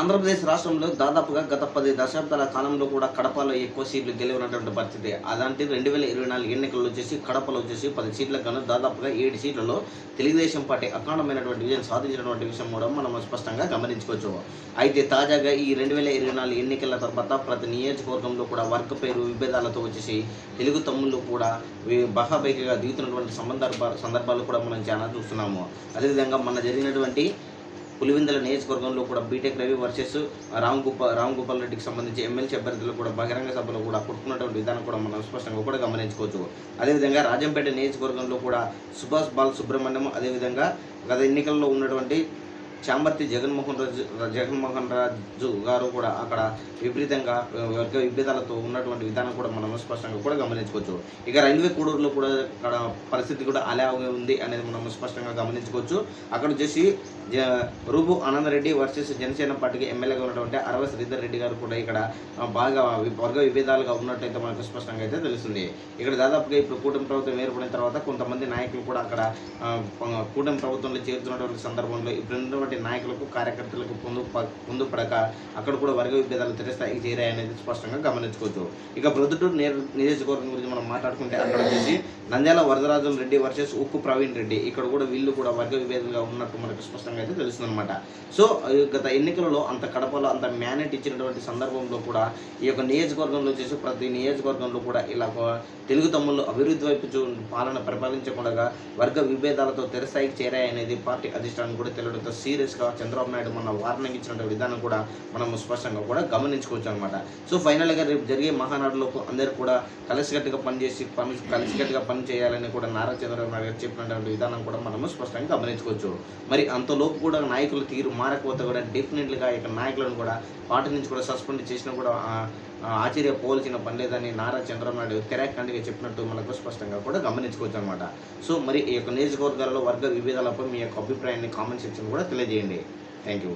ఆంధ్రప్రదేశ్ రాష్ట్రంలో దాదాపుగా గత పది దశాబ్దాల కాలంలో కూడా కడపలో ఎక్కువ సీట్లు గెలవనటువంటి పరిస్థితి. అలాంటి రెండు వేల ఇరవై నాలుగు ఎన్నికల్లో వచ్చేసి కడపలో వచ్చేసి పది సీట్లకు గాను దాదాపుగా ఏడు సీట్లలో తెలుగుదేశం పార్టీ అఖండమైనటువంటి విజయం సాధించినటువంటి విషయం కూడా మనం స్పష్టంగా గమనించుకోవచ్చు. అయితే తాజాగా ఈ రెండు వేల ఇరవై నాలుగు ఎన్నికల తర్వాత ప్రతి నియోజకవర్గంలో కూడా వర్గ పేరు విభేదాలతో వచ్చేసి తెలుగు తమ్ముళ్ళు కూడా బహాబైకగా దిగుతున్నటువంటి సందర్భ సందర్భాలు కూడా మనం చాలా చూస్తున్నాము. అదేవిధంగా మన జరిగినటువంటి పులివిందల నియోజకవర్గంలో కూడా బీటెక్ రవి వర్సెస్ రామ్ గోపాల్ రామ్ గోపాల్ రెడ్డికి సంబంధించి ఎమ్మెల్సీ అభ్యర్థులు కూడా బహిరంగ సభలో కూడా కొట్టుకున్నటువంటి విధానం కూడా మనం స్పష్టంగా కూడా గమనించుకోవచ్చు. అదేవిధంగా రాజంపేట నియోజకవర్గంలో కూడా సుభాష్ బాల్ సుబ్రహ్మణ్యం అదేవిధంగా గత ఎన్నికల్లో ఉన్నటువంటి చాంబర్తి జగన్మోహన్ రాజు జగన్మోహన్ రాజు గారు కూడా అక్కడ విపరీతంగా వర్గ విభేదాలతో ఉన్నటువంటి విధానం కూడా మనం స్పష్టంగా కూడా గమనించుకోవచ్చు. ఇక రైల్వే కూడూరులో కూడా అక్కడ పరిస్థితి కూడా అలాగే ఉంది అనేది మనం స్పష్టంగా గమనించుకోవచ్చు. అక్కడ వచ్చేసి జ- రూబు ఆనందరెడ్డి వర్సెస్ జనసేన పార్టీకి ఎమ్మెల్యేగా ఉన్నటువంటి అరవ శ్రీధర్ రెడ్డి గారు కూడా ఇక్కడ బాగా వర్గ విభేదాలుగా ఉన్నట్టయితే మనకు స్పష్టంగా అయితే తెలుస్తుంది. ఇక్కడ దాదాపుగా ఇప్పుడు కూటమి ప్రభుత్వం ఏర్పడిన తర్వాత కొంతమంది నాయకులు కూడా అక్కడ కూటమి ప్రభుత్వంలో చేరుతున్నటువంటి సందర్భంలో ఇప్పుడు పార్టీ నాయకులకు కార్యకర్తలకు పొందు పొందుపడక అక్కడ కూడా వర్గ విభేదాలు తెరస్థాయికి చేరాయనేది స్పష్టంగా గమనించుకోవచ్చు ఇక ప్రొద్దుటూరు నియోజ- నియోజకవర్గం గురించి మనం మాట్లాడుకుంటే అక్కడ వచ్చేసి నంద్యాల వరదరాజుల రెడ్డి వర్సెస్ ఉక్కు ప్రవీణ్ రెడ్డి. ఇక్కడ కూడా వీళ్ళు కూడా వర్గ విభేదంగా ఉన్నట్టు మనకు స్పష్టంగా అయితే తెలుస్తుంది అనమాట సో ఈ గత ఎన్నికలలో అంత కడపలో అంత మేనేట్ ఇచ్చినటువంటి సందర్భంలో కూడా ఈ యొక్క నియోజకవర్గంలో చేసి ప్రతి నియోజకవర్గంలో కూడా ఇలా తెలుగు తమ్ముళ్ళు అభివృద్ధి వైపు చూ పాలన పరిపాలించకుండా వర్గ విభేదాలతో తెరస్థాయికి చేరాయనేది పార్టీ అధిష్టానం కూడా తెలియడంతో సీరియస్గా చంద్రబాబు నాయుడు మన వార్నింగ్ ఇచ్చిన విధానం కూడా మనం స్పష్టంగా కూడా గమనించుకోవచ్చు అనమాట సో ఫైనల్గా రేపు జరిగే మహానాడులో అందరూ కూడా కలిసికట్టుగా పనిచేసి పని కలిసికట్టుగా పని చేయాలని కూడా నారా చంద్రబాబు నాయుడు గారు చెప్పినటువంటి విధానం కూడా మనము స్పష్టంగా గమనించుకోవచ్చు. మరి అంతలోపు కూడా నాయకుల తీరు మారకపోతే కూడా డెఫినెట్లీగా ఇక నాయకులను కూడా పార్టీ నుంచి కూడా సస్పెండ్ చేసినా కూడా ఆశ్చర్యపోవలసిన పని లేదని నారా చంద్రబాబు నాయుడు తెరాఖండిగా చెప్పినట్టు మనకు స్పష్టంగా కూడా గమనించుకోవచ్చు అనమాట సో మరి ఈ యొక్క నియోజకవర్గాలలో వర్గ విభేదాలపై మీ యొక్క అభిప్రాయాన్ని కామెంట్ సెక్షన్ కూడా తెలియజేయండి. Thank you.